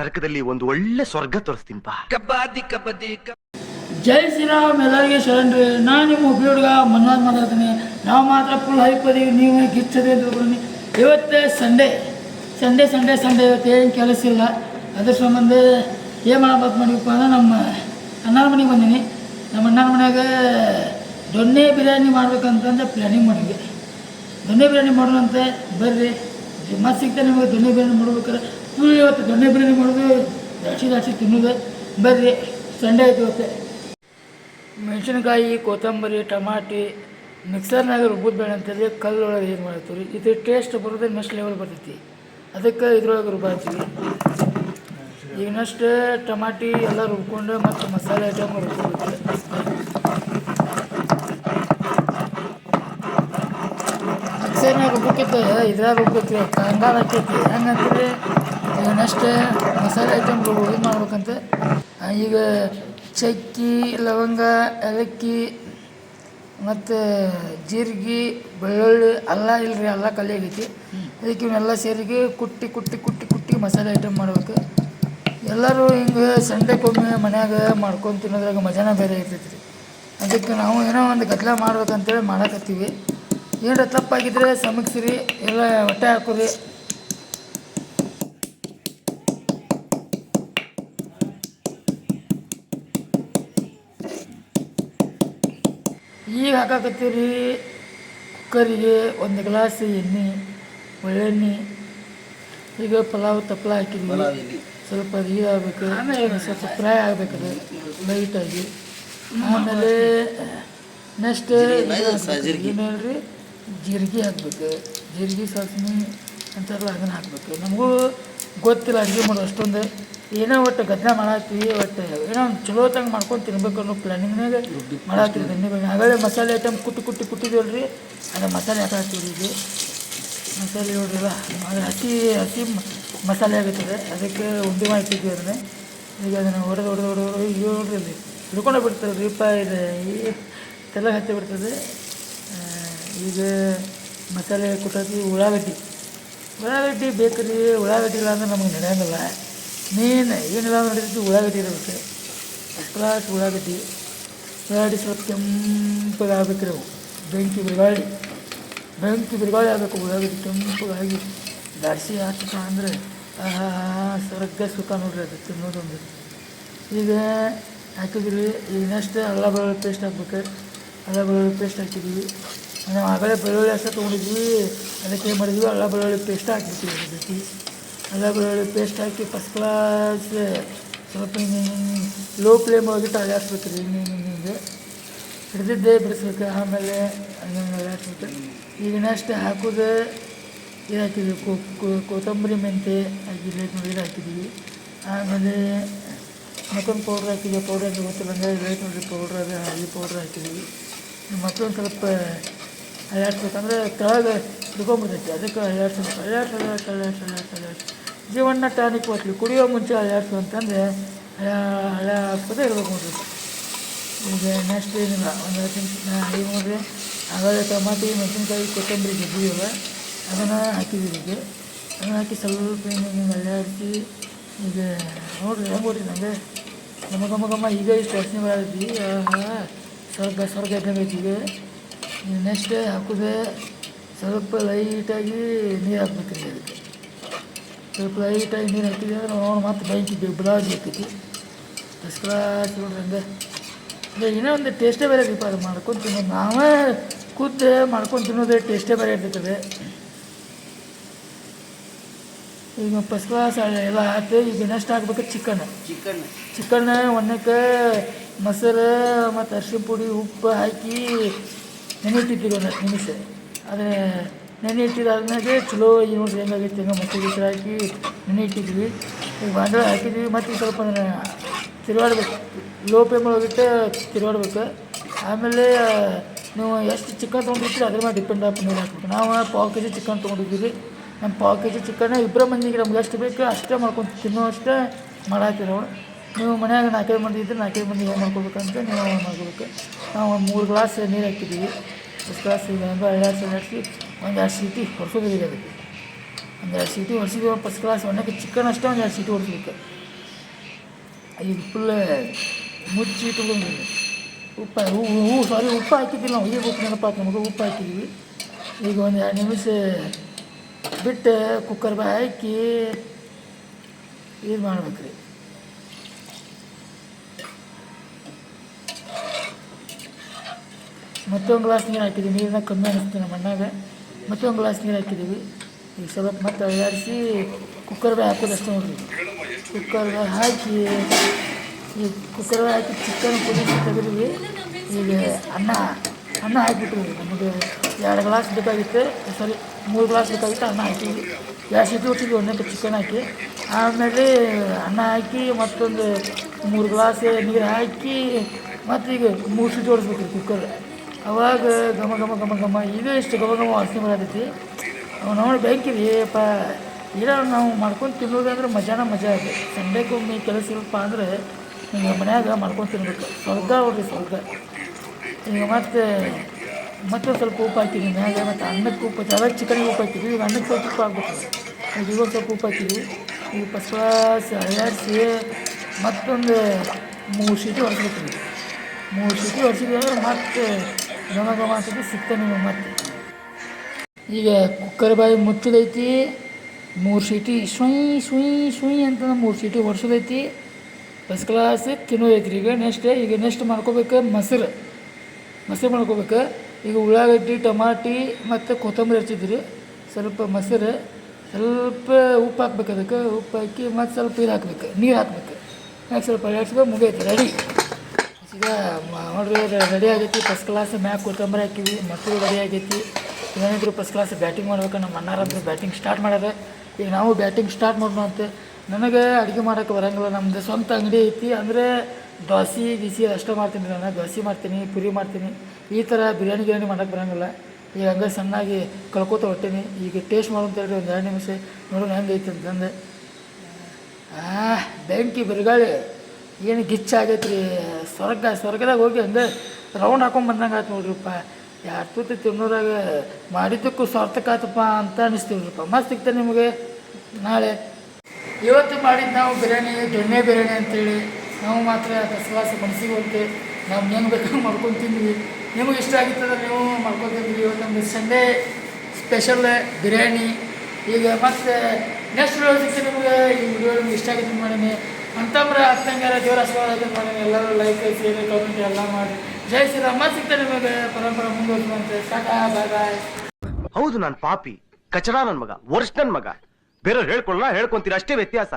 ನರಕದಲ್ಲಿ ಒಂದು ಒಳ್ಳೆ ಸ್ವರ್ಗ ತೋರಿಸ್ತೀನಿ ಬಾ. ಜೈ ಶ್ರೀರಾಮ್ ಎಲ್ಲರಿಗೆ ಶರಣ್ರಿ ನಾನು ನಿಮ್ಮ ಹುಬ್ಳಿ ಹುಡುಗ ಮನ್ವಾದ್ ಮಾತಾಡ್ತೀನಿ ನಾವು ಮಾತ್ರ ಫುಲ್ ಹೈಪ್ ಅದೀವಿ ನೀವು ಗಿಚ್ಚದೆ ಅಂತ ತಿಳ್ಕೊಂಡು ಇವತ್ತು ಸಂಡೇ ಸಂಡೇ ಸಂಡೇ ಸಂಡೇ ಇವತ್ತು ಏನು ಕೆಲಸ ಇಲ್ಲ. ಅದ್ರ ಸಂಬಂಧ ಏನು ಮಾಡಬೇಕು ಮಾಡಿವಪ್ಪ ಅಂದ್ರೆ ನಮ್ಮ ಅಣ್ಣನ ಮನೆಗೆ ಬಂದೀನಿ. ನಮ್ಮ ಅಣ್ಣನ ಮನೆಯಾಗ ದೊಣ್ಣೆ ಬಿರಿಯಾನಿ ಮಾಡ್ಬೇಕಂತಂದು ಪ್ಲ್ಯಾನಿಂಗ್ ಮಾಡಿದ್ವಿ. ದೊಣ್ಣೆ ಬಿರಿಯಾನಿ ಮಾಡೋಣಂತೆ. ಬರ್ರಿ. ಮತ್ತೆ ಸಿಗ್ತಾ ನಿಮಗೆ ದೊಣ್ಣೆ ಬಿರಿಯಾನಿ ಮಾಡ್ಬೇಕಾರೆ ನೀವು ಇವತ್ತು ದೊಣ್ಣೆ ಬಿರಿಯಾನಿ ಮಾಡೋದು ಜಾಸ್ತಿ ಜಾಸ್ತಿ ತಿನ್ನೋದು. ಬರ್ರಿ, ಸಂಡೆ ಆಯ್ತು ಇವತ್ತೆ. ಮೆಣಸಿನಕಾಯಿ, ಕೊತ್ತಂಬರಿ, ಟಮಾಟಿ ಮಿಕ್ಸರ್ನಾಗ ರುಬ್ಬದ ಬೇಡ ಅಂತೇಳಿ ಕಲ್ಲೊಳಗೆ ಏನು ಮಾಡ್ತೀವಿ ರೀ ಇದು ಟೇಸ್ಟ್ ಬರೋದೇ ನೆಕ್ಸ್ಟ್ ಲೆವೆಲ್ ಬರ್ತೈತಿ. ಅದಕ್ಕೆ ಇದ್ರೊಳಗೆ ರುಬ್ಬಾಡ್ತೀವಿ ಈಗ ನೆಕ್ಸ್ಟ್ ಟಮಾಟಿ ಎಲ್ಲ ರುಬ್ಕೊಂಡು ಮತ್ತು ಮಸಾಲೆ ಐಟಮ್ ರುಬ್ಬಿ ಮಿಕ್ಸರ್ನಾಗ ರುಬ್ಬಕ್ಕಿತ್ತು ಇದ್ರಾಗ ರುಬ್ಬಕ್ಕೆ ಹಾಕೈತಿ ಹಂಗಂತೇಳಿ ಈಗ ನೆಕ್ಸ್ಟ್ ಮಸಾಲೆ ಐಟಮ್ಗಳು ಇದು ಮಾಡ್ಬೇಕಂತ. ಈಗ ಚಕ್ಕಿ, ಲವಂಗ, ಏಲಕ್ಕಿ, ಮತ್ತು ಜೀರಿಗೆ, ಬೆಳ್ಳುಳ್ಳಿ, ಅಲ್ಲ ಇಲ್ಲರಿ ಅಲ್ಲ ಕಲಿ ಆಗೈತಿ. ಅದಕ್ಕೆ ಇವನ್ನೆಲ್ಲ ಸೇರಿಗೆ ಕುಟ್ಟಿ ಕುಟ್ಟಿ ಕುಟ್ಟಿ ಕುಟ್ಟಿ ಮಸಾಲೆ ಐಟಮ್ ಮಾಡ್ಬೇಕು. ಎಲ್ಲರೂ ಹಿಂಗೆ ಸಂಡೆಗೊಮ್ಮೆ ಮನ್ಯಾಗ ಮಾಡ್ಕೊಂಡು ತಿನ್ನೋದ್ರಾಗ ಮಜಾನ ಬೇರೆ ಇರ್ತೈತಿ ರೀ ಅದಕ್ಕೆ ನಾವು ಏನೋ ಒಂದು ಗದ್ದಲ ಮಾಡ್ಬೇಕಂತೇಳಿ ಮಾಡಕತ್ತೀವಿ. ಏನಾರ ತಪ್ಪಾಗಿದ್ರೆ ಸಮಕ್ಷಿರಿ ಎಲ್ಲ ಹೊಟ್ಟೆ ಹಾಕೋರಿ. ಈಗ ಹಾಕಾಕತ್ತೀರಿ? ಕುಕ್ಕರಿಗೆ ಒಂದು ಗ್ಲಾಸ್ ಎಣ್ಣೆ ಒಳ್ಳೆಣ್ಣೆ ಈಗ ಪಲಾವ್ ತಪ್ಪಲ ಹಾಕಿದ್ವಿ. ಸ್ವಲ್ಪ ಅದು ಇದಾಗಬೇಕು ಆಮೇಲೆ ಸ್ವಲ್ಪ ಫ್ರೈ ಆಗಬೇಕದು ಲೈಟಾಗಿ. ಆಮೇಲೆ ನೆಕ್ಸ್ಟ್ ಏನೇಳ್ರಿ ಹೇಳ್ರಿ? ಜೀರಿಗೆ ಹಾಕ್ಬೇಕು. ಜೀರಿಗೆ ಸಾಸ್ಮಿ ಅಂತಾರಲ್ಲ ಅದನ್ನು ಹಾಕ್ಬೇಕು. ನಮಗೂ ಗೊತ್ತಿಲ್ಲ ಅಡುಗೆ ಮಾಡೋದು ಅಷ್ಟೊಂದು ಏನೋ ಒಟ್ಟು ಗದ್ದೆ ಮಾಡತ್ತೀವಿ ಒಟ್ಟು ಏನೋ ಒಂದು ಚಲೋ ತಂಗೆ ಮಾಡ್ಕೊಂಡು ತಿನ್ಬೇಕು ಅನ್ನೋ ಪ್ಲ್ಯಾನಿಂಗ್ನಾಗ ಮಾಡತ್ತೀವಿ ಧನ್ಯ ಆಗಲೇ ಮಸಾಲೆ ಐಟಮ್ ಕುಟ್ಟಿ ಕುಟ್ಟಿ ಕುಟ್ಟಿದೇವಲ್ರಿ ಅದು ಮಸಾಲೆ ಹಾಕಾಕ್ತೀವಿ ಇದು ಮಸಾಲೆ ನೋಡ್ರಲ್ಲ ಅದು ಹಸಿ ಹಸಿ ಮಸಾಲೆ ಆಗುತ್ತದೆ, ಅದಕ್ಕೆ ಉಂಡೆ ಮಾಡ್ತಿದ್ವಿ ಅದನ್ನೇ. ಈಗ ಅದನ್ನು ಹೊಡೆದು ಹೊಡೆದು ಹೊಡೆದು ಹೊಡೆದು ಈಗ ನೋಡ್ರಿ ಅಲ್ಲಿ ಹಿಡ್ಕೊಂಡೆ ಬಿಡ್ತದೆ ರೀಪ ಇದೆ ಈ ತೆಲ ಹತ್ತಿ ಈಗ ಮಸಾಲೆ ಕುಟ್ಟತಿ ಉಳ್ಳಾಗಡ್ಡಿ. ಉಳ್ಳಾಗಡ್ಡಿ ಬೇಕ್ರಿ ಉಳ್ಳಾಗಡ್ಡಿ ಇಲ್ಲ ಅಂದ್ರೆ ನಮಗೆ ನಡೆಯಂಗಿಲ್ಲ. ಮೇನ್ ಏನೆಲ್ಲ ನಡೀತೈತಿ ಉಳ್ಳಾಗಡ್ಡಿ ಇರಬೇಕು. ಕ್ಲಾಸ್ ಉಳ್ಳಾಗಡ್ಡಿ. ಉಳ್ಳಾಗಡ್ಡಿ ಸ್ವಲ್ಪ ಕೆಂಪಗಾಗಬೇಕು ನಾವು ಬೆಂಕಿ ಬಿರುಗಾಳಿ. ಬೆಂಕಿ ಬಿರುಗಾಳಿ ಆಗಬೇಕು ಉಳ್ಳಾಗಡ್ಡಿ ಕೆಂಪಗಾಗಿ. ದಾಸಿ ಹಾಕ್ತಪ್ಪ ಅಂದರೆ, ಆಹಾ, ಸ್ವರ್ಗ ಸುಖ ನೋಡ್ರಿ ಅದು ತಿನ್ನೋದೊಂದು ಈಗ ಹಾಕಿದ್ರಿ ಈಗ ನೆಕ್ಸ್ಟ್ ಅಲ್ಲ ಬೆಳ್ಳುಳ್ಳಿ ಪೇಸ್ಟ್ ಹಾಕ್ಬೇಕು. ಅಲ್ಲ ಬೆಳ್ಳುಳ್ಳಿ ಪೇಸ್ಟ್ ಹಾಕಿದ್ವಿ ನಾವು ಆಗಲೇ ಬೆಳ್ಳುಳ್ಳಿ ಅಷ್ಟೇ ತೊಗೊಂಡಿದ್ವಿ. ಅದಕ್ಕೆ ಏನು ಮಾಡಿದ್ವಿ? ಅಲ್ಲ ಬೆಳ್ಳುಳ್ಳಿ ಪೇಸ್ಟ್ ಹಾಕ್ಬಿಟ್ಟಿವಿ ಅದಕ್ಕೆ ಅಲ್ಲ ಬೆಳ್ಳುಳ್ಳಿ ಪೇಸ್ಟ್ ಹಾಕಿ ಫಸ್ಟ್ ಕ್ಲಾಸ್ ಸ್ವಲ್ಪ ಹಿಂಗೆ ಲೋ ಫ್ಲೇಮ್ ತಳೆ ಹಾಕ್ಬೇಕು ರೀ ಹಿಂಗೆ ಹಿಂಗೆ ಹಿಂಗೆ ಹಿಡಿದಿದ್ದೇ ಬಿಡಿಸ್ಬೇಕು, ಆಮೇಲೆ ಹಂಗೆ ಹಾಕ್ಬೇಕು ಈಗ ನೆಕ್ಸ್ಟ್ ಹಾಕೋದು ಇದು ಹಾಕಿದ್ವಿ ಕೊತ್ತಂಬರಿ ಮೆಂತೆ ಹಾಕಿದ್ವಿ ನೋಡಿ ಹಾಕಿದ್ವಿ. ಆಮೇಲೆ ಮತ್ತೊಂದು ಪೌಡ್ರ್ ಹಾಕಿದ್ವಿ ಪೌಡ್ರ್ ಅಂತ ಗೊತ್ತಿಲ್ಲ, ಅಂದರೆ ರೇಟ್ ನೋಡಿ ಪೌಡ್ರ್ ಅದು ಈ ಪೌಡ್ರ್ ಹಾಕಿದ್ವಿ. ಮತ್ತೊಂದು ಸ್ವಲ್ಪ ಅಳ್ಳಾಡ್ಸ್ಬೇಕಂದ್ರೆ ಕೆಳಗೆ ಹಿಡ್ಕೊಂಬಿಡ್ತೈತಿ ಅದಕ್ಕೆ ಅಳ್ಳಾಡ್ಸ್ಬೇಕು ಅಳ್ಳಾಡ್ಸ್ ಅಲ್ಲಿ ಅಳ್ಳಾಡ್ಸ್ ಅಲ್ಲಿ ಅಳ್ಳಾಡ್ಸ್ ಜೀವನ ಟಾನಿಕ್ ಹೋಗ್ತೀವಿ ಕುಡಿಯೋ ಮುಂಚೆ ಅಳ್ಳಾಡ್ಸು ಅಂತಂದರೆ ಹಳೆ ಹಾಕ್ಬೋದೇ ಇರ್ಬೇಕು ನೋಡ್ರಿ ಈಗ ನೆಕ್ಸ್ಟ್ ಏನಿಲ್ಲ ಒಂದು ಈಗ ನೋಡ್ರಿ ಆಮೇಲೆ ಟಮಾಟಿ, ಮೆಣಸಿನ್ಕಾಯಿ, ಕೊತ್ತಂಬರಿ ಗೆದ್ದಿವಲ್ಲ ಅದನ್ನು ಹಾಕಿದ್ದೀವಿ ಈಗ. ಅದನ್ನು ಹಾಕಿ ಸ್ವಲ್ಪ ಹಿಂಗೆ ಹಾಕಿ ಈಗ ನೋಡ್ರಿ ಹೆಂಗೆ ಕೊಡ್ರಿ ನನಗೆ ಗಮ ಗಮ ಗಮ ಈಗ ಇಷ್ಟು ವಾಸನೆ ಮಾಡಿದ್ವಿ ಸ್ವರ್ಗ ಸ್ವರ್ಗ ಇದ್ದಂಗೆ ಈಗ. ನೆಕ್ಸ್ಟ್ ಹಾಕಿದೆ ಸ್ವಲ್ಪ ಲೈಟಾಗಿ ನೀರು ಹಾಕ್ಬೇಕು ರೀ ಅದಕ್ಕೆ. ಸ್ವಲ್ಪ ಲೈಟಾಗಿ ನೀರು ಹಾಕಿದ್ರೆ ನಾವು ಮತ್ತೆ ಬೆಂಕಿ ಬಿಡಾಜಿ ಹಾಕೈತಿ ಫಸ್ಟ್ ಕ್ಲಾಸ್ ನೋಡ್ರಿ ಹಂಗೆ. ಅಂದರೆ ಏನೋ ಒಂದು ಟೇಸ್ಟೇ ಬೇರೆ ರೀಪ ಅದು ಮಾಡ್ಕೊಂಡು ತಿನ್ನೋದು. ನಾವೇ ಕೂತು ಮಾಡ್ಕೊಂಡು ತಿನ್ನೋದೇ ಟೇಸ್ಟೇ ಬೇರೆ ಇರ್ತೈತದೆ ಈಗ ಫಸ್ಟ್ ಕ್ಲಾಸ್ ಎಲ್ಲ ಆಯ್ತು ಈಗ ನೆಕ್ಸ್ಟ್ ಹಾಕ್ಬೇಕು ಚಿಕನ್ ಚಿಕನ್ ಚಿಕನ್ ಒಣ್ಣಕ್ಕೆ ಮೊಸರು ಮತ್ತು ಅರಿಶಿನ ಪುಡಿ ಉಪ್ಪು ಹಾಕಿ ನೆನೆಯಿಟ್ಟಿದ್ದೀವಿ ಒಂದು ನಿಮಿಷ. ಆದರೆ ನೆನೆ ಇಟ್ಟಿದ್ದಾದ್ಮೇಲೆ ಚಲೋ ಈಗ ನೋಡ್ರಿ ಹೆಂಗಾಗೈತೆ ಹೆಂಗೆ ಮೊಸರು ಗಿಸರು ಹಾಕಿ ನೆನೆ ಇಟ್ಟಿದ್ವಿ ಈಗ ಬಾಂಡ್ರ ಹಾಕಿದ್ವಿ ಮತ್ತು ಸ್ವಲ್ಪ ತಿರುಗಾಡ್ಬೇಕು ಲೋ ಪೇ ಒಳಗಿಟ್ಟು ತಿರುವಾಡ್ಬೇಕು ಆಮೇಲೆ ನೀವು ಎಷ್ಟು ಚಿಕನ್ ತೊಗೊಂಡಿರ್ತೀರಿ ಅದ್ರ ಮೇಲೆ ಡಿಪೆಂಡ್ ಆಗಿ ನೀರು ಹಾಕ್ಬೇಕು ನಾವು ಪಾವು ಕೆ ಜಿ ಚಿಕನ್ ತೊಗೊಂಡಿದ್ದೀವಿ ನಮ್ಮ ಪಾವು ಕೆ ಜಿ ಚಿಕನ್ ಇಬ್ಬರ ಮಂದಿಗೆ ನಮ್ಗೆ ಎಷ್ಟು ಬೇಕು ಅಷ್ಟೇ ಮಾಡ್ಕೊಂಡು ತಿನ್ನೋ ಅಷ್ಟೇ ಮಾಡಾಕ್ತೀವಿ ನಾವು ಮನ್ಯಾಗ ನಾಲ್ಕೈದು ಮಂದಿ ಇದ್ದರೆ ನಾಲ್ಕೈದು ಮಂದಿ ಏನು ಮಾಡ್ಕೋಬೇಕಂತ ನೀವು ಮಾಡ್ಕೋಬೇಕು ನಾವು ಮೂರು ಗ್ಲಾಸ್ ನೀರು ಹಾಕಿದ್ದೀವಿ ಫಸ್ಟ್ ಗ್ಲಾಸ್ ಈಗ ಐದು ಗ್ಲಾಸ್ ಅಳ್ಳಾಡಿಸಿ ಒಂದು ಎರಡು ಸೀಟಿ ಹೊಡ್ಸೋದಿದೆ ಅದಕ್ಕೆ. ಒಂದು ಎರಡು ಸೀಟಿ ಹೊಡ್ಸಿದ್ವಿ ಫಸ್ಟ್ ಕ್ಲಾಸ್ ಒಣ್ಣಕ್ಕೆ ಚಿಕನ್ ಅಷ್ಟೇ ಒಂದು ಎರಡು ಸೀಟಿ ಹೊಡ್ಸ್ಬೇಕು. ಈಗ ಫುಲ್ ಮುಚ್ಚಿ ಇಟ್ಕೊಂಡಿದ್ವಿ ಉಪ್ಪು, ಹೂ ಹೂ ಸಾರಿ ಉಪ್ಪು ಹಾಕಿದ್ದಿಲ್ಲ ನಾವು. ಈಗ ಉಪ್ಪು ನೆನಪಾತು ನಮಗೆ ಉಪ್ಪು ಹಾಕಿದ್ವಿ. ಈಗ ಒಂದು ಎರಡು ನಿಮಿಷ ಬಿಟ್ಟು ಕುಕ್ಕರ್ ಬಾಯ್ ಹಾಕಿ ಇದು ಮಾಡ್ಬೇಕು ರೀ ಮತ್ತೊಂದು ಗ್ಲಾಸ್ ನೀರು ಹಾಕಿದ್ವಿ. ನೀರನ್ನ ಕಮ್ಮಿ ಅನಿಸ್ತು ನಮ್ಮ ಅಣ್ಣಾಗ ಮತ್ತೊಂದು ಗ್ಲಾಸ್ ನೀರು ಹಾಕಿದ್ದೀವಿ ಈಗ ಸ್ವಲ್ಪ ಮತ್ತೆ ಅಳಿಸಿ ಕುಕ್ಕರ್ ಹಾಕೋದಷ್ಟು ನೋಡ್ರಿ. ಕುಕ್ಕರ್ ಹಾಕಿ ಈ ಕುಕ್ಕರ್ ಬಾಯ್ ಹಾಕಿ ಚಿಕನ್ ಕುದಿಸಿ ತೆಗೆದ್ವಿ. ಈಗ ಅನ್ನ ಅನ್ನ ಹಾಕಿಬಿಟ್ರಿ ನಮಗೆ ಎರಡು ಗ್ಲಾಸ್ ಬೇಕಾಗಿತ್ತು. ಸಾರಿ, ಮೂರು ಗ್ಲಾಸ್ ಬೇಕಾಗಿತ್ತು, ಅನ್ನ ಹಾಕಿದ್ವಿ. ಎರಡು ಸೀಟಿ ಹೊಟ್ಟಿದ್ವಿ ಚಿಕನ್ ಹಾಕಿ. ಆಮೇಲೆ ಅನ್ನ ಹಾಕಿ ಮತ್ತೊಂದು ಮೂರು ಗ್ಲಾಸ್ ನೀರು ಹಾಕಿ, ಮತ್ತು ಈಗ ಮೂರು ಸೀಟಿ ಹೊಡಿಸ್ಬೇಕು ಕುಕ್ಕರ್ ಅವಾಗ ಘಮ ಘಮ ಘಮ ಘಮ ಈಗ ಇಷ್ಟು ಘಮ ಘಮ ವಾಸನೆ ಬರತೈತಿ. ನೋಡಿ ಬೆಂಕಿರಿ ಅಪ್ಪ ಏನೋ ನಾವು ಮಾಡ್ಕೊಂಡು ತಿನ್ನೋದು ಅಂದ್ರೆ ಮಜಾನ ಮಜಾ ಇದೆ ಸಂಡೆಗೊಮ್ಮೆ ಕೆಲಸ ಇಲ್ಲಪ್ಪ ಅಂದರೆ ನಿಮ್ಮ ಮನ್ಯಾಗ ಮಾಡ್ಕೊಂಡು ತಿನ್ಬೇಕು. ಸ್ವರ್ಗ ಅವ್ರಿ ಸ್ವರ್ಗ. ಈಗ ಮತ್ತೆ ಮತ್ತೆ ಸ್ವಲ್ಪ ಉಪ್ಪು ಹಾಕಿದ್ವಿ ಮ್ಯಾಗ ಮತ್ತು ಅನ್ನಕ್ಕೆ ಉಪ್ಪು ಅದಾಗ ಚಿಕನ್ಗೆ ಉಪ್ಪು ಹಾಕಿದ್ವಿ ಈಗ ಅನ್ನಕ್ಕೆ ಸ್ವಲ್ಪ ಉಪ್ಪು ಹಾಕ್ಬೇಕು. ಈಗ ಇವಾಗ ಸ್ವಲ್ಪ ಉಪ್ಪು ಹಾಕಿದ್ವಿ ಈಗ ಕ್ಲಾಸ್ ಅಳ್ಳಾಡಿಸಿ ಮತ್ತೊಂದು ಮೂರು ಸೀಟಿ ಹೊಡ್ಸ್ಬೇಕು ಮೂರು ಸೀಟಿ ಹೊಡ್ಸಿದ್ವಿ ಅಂದ್ರೆ ಮತ್ತೆ ಘಮ ಮಾತಿಗೆ ಸಿಕ್ಕ ನಿಮಗೆ ಮತ್ತೆ. ಈಗ ಕುಕ್ಕರ್ ಬಾಯಿ ಮುಚ್ಚದೈತಿ, ಮೂರು ಸೀಟಿ ಸುಯ್ ಸುಯ್ ಸುಯ್ ಅಂತ ಮೂರು ಸೀಟಿ ಹೊಡ್ಸೋದೈತಿ ಫಸ್ಟ್ ಕ್ಲಾಸ್ ತಿನ್ನೋದೈತಿ ಈಗ ನೆಕ್ಸ್ಟ್ ಈಗ ನೆಕ್ಸ್ಟ್ ಮಾಡ್ಕೋಬೇಕು ಮೊಸರು. ಮೊಸರು ಮಾಡ್ಕೋಬೇಕು. ಈಗ ಉಳ್ಳಾಗಡ್ಡಿ, ಟಮಾಟಿ ಮತ್ತು ಕೊತ್ತಂಬರಿ ಹಚ್ಚಿದ್ರಿ. ಸ್ವಲ್ಪ ಮೊಸರು, ಸ್ವಲ್ಪ ಉಪ್ಪು ಹಾಕ್ಬೇಕು ಅದಕ್ಕೆ. ಉಪ್ಪು ಹಾಕಿ ಮತ್ತು ಸ್ವಲ್ಪ ಇದು ಹಾಕ್ಬೇಕು. ನೀರು ಹಾಕ್ಬೇಕು. ಹಾಕಿ ಸ್ವಲ್ಪ ಮುಗಿಯೈತಿ. ರೆಡಿ ಈಗ ನೋಡ್ರಿ ರೆಡಿ ಆಗೈತಿ ಫಸ್ಟ್ ಕ್ಲಾಸ್ ಮ್ಯಾಗ ಕೊತ್ತಂಬರಿ ಹಾಕಿವಿ ಮಕ್ಕಳು ರೆಡಿ ಆಗೈತಿ. ಏನಿದ್ರು ಫಸ್ಟ್ ಕ್ಲಾಸ್ ಬ್ಯಾಟಿಂಗ್ ಮಾಡ್ಬೇಕು, ನಮ್ಮ ಅಣ್ಣಾರಂದ್ರೆ ಬ್ಯಾಟಿಂಗ್ ಸ್ಟಾರ್ಟ್ ಮಾಡ್ಯಾರ. ಈಗ ನಾವು ಬ್ಯಾಟಿಂಗ್ ಸ್ಟಾರ್ಟ್ ಮಾಡೋಣ ಅಂತ ನನಗೆ ಅಡುಗೆ ಮಾಡೋಕೆ ಬರೋಂಗಿಲ್ಲ ನಮ್ಮದು ಸ್ವಂತ ಅಂಗಡಿ ಐತಿ. ಅಂದರೆ ದೋಸೆ ಗಿಸಿ ಅಷ್ಟೇ ಮಾಡ್ತೀನಿ ನಾನು. ದೋಸೆ ಮಾಡ್ತೀನಿ, ಪುರಿ ಮಾಡ್ತೀನಿ. ಈ ಥರ ಬಿರಿಯಾನಿ ಗಿರಿಯಾನಿ ಮಾಡೋಕೆ ಬರಂಗಿಲ್ಲ. ಈಗ ಹಂಗೆ ಸಣ್ಣಾಗಿ ಕಳ್ಕೊತ ಹೊಟ್ಟೀನಿ. ಈಗ ಟೇಸ್ಟ್ ಮಾಡೋಂತ ಹೇಳಿ ಒಂದು ಎರಡು ನಿಮಿಷ. ನೋಡೋಣ ಅಂತಂದು ಆ, ಬೆಂಕಿ ಬಿರುಗಾಳಿ. ಏನು ಗಿಚ್ಚಾಗೈತೆ ರೀ ಸ್ವರ್ಗ, ಸ್ವರ್ಗದಾಗ ಹೋಗಿ ಹಂಗೆ ರೌಂಡ್ ಹಾಕೊಂಡ್ ಬಂದಂಗೆ ಆಯ್ತು ನೋಡ್ರಿಪ್ಪ. ಯಾರ ತುತ್ತು ತಿನ್ನೋರಾಗ ಮಾಡಿದ್ದಕ್ಕೂ ಸಾರ್ಥಕ ಆತಪ್ಪ ಅಂತ ಅನಿಸ್ತೀವ್ರಿಪ್ಪ ಮಸ್ತ್ ಸಿಗ್ತದೆ ನಿಮಗೆ? ನಾಳೆ. ಇವತ್ತು ಮಾಡಿದ್ದು ನಾವು ಬಿರಿಯಾನಿ ದೊಣ್ಣೆ ಬಿರಿಯಾನಿ ಅಂತೇಳಿ. ನಾವು ಮಾತ್ರ ಕಸವಾಸ ಮನಸ್ಸಿಗೆ ಹೋಗ್ತೆ ನಾವು ಏನು ಬೇಕಾದ್ರೂ ಮಾಡ್ಕೊಂಡು ತಿಂದ್ವಿ. ನಿಮಗೆ ಇಷ್ಟ ಆಗಿತ್ತಂದ್ರೆ ನೀವು ಮಾಡ್ಕೊಂಡು ತಿಂದ್ವಿ ಇವತ್ತು ನಮ್ಮದು ಸಂಡೇ ಸ್ಪೆಷಲ್ ಬಿರಿಯಾನಿ. ಈಗ ಮತ್ತೆ ನೆಕ್ಸ್ಟ್ ವಿಡಿಯೋ ಸಿಗ್ತೀನಿ ನಿಮಗೆ. ಈ ವಿಡಿಯೋ ನಿಮ್ಗೆ ಇಷ್ಟ ಆಗಿದ್ದು ಮಾಡೀನಿ ಅಂತಂದ್ರೆ ಹತ್ತಂಗಾರ ದೇವರ ಆಶೀರ್ವಾದ ಮಾಡೀನಿ ಎಲ್ಲರೂ ಲೈಕ್ ಶೇರ್ ಕಮೆಂಟ್ ಎಲ್ಲ ಮಾಡಿ. ಜೈ ಶ್ರೀರಾಮ. ಸಿಗ್ತಾರೆ ನಿಮಗೆ ಪರಂಪರೆ ಮುಂದುವರಿಸುವಂತೆ. ಟಾಟಾ ಬಾಯ್ ಬಾಯ್ ಹೌದು, ನಾನು ಪಾಪಿ. ಕಚಡ ನನ್ನ ಮಗ. ವರ್ಷ ನನ್ನ ಮಗ. ಬೇರೆಯವ್ರು ಹೇಳ್ಕೊಳ್ಳ ಹೇಳ್ಕೊಂತೀರ. ಅಷ್ಟೇ ವ್ಯತ್ಯಾಸ.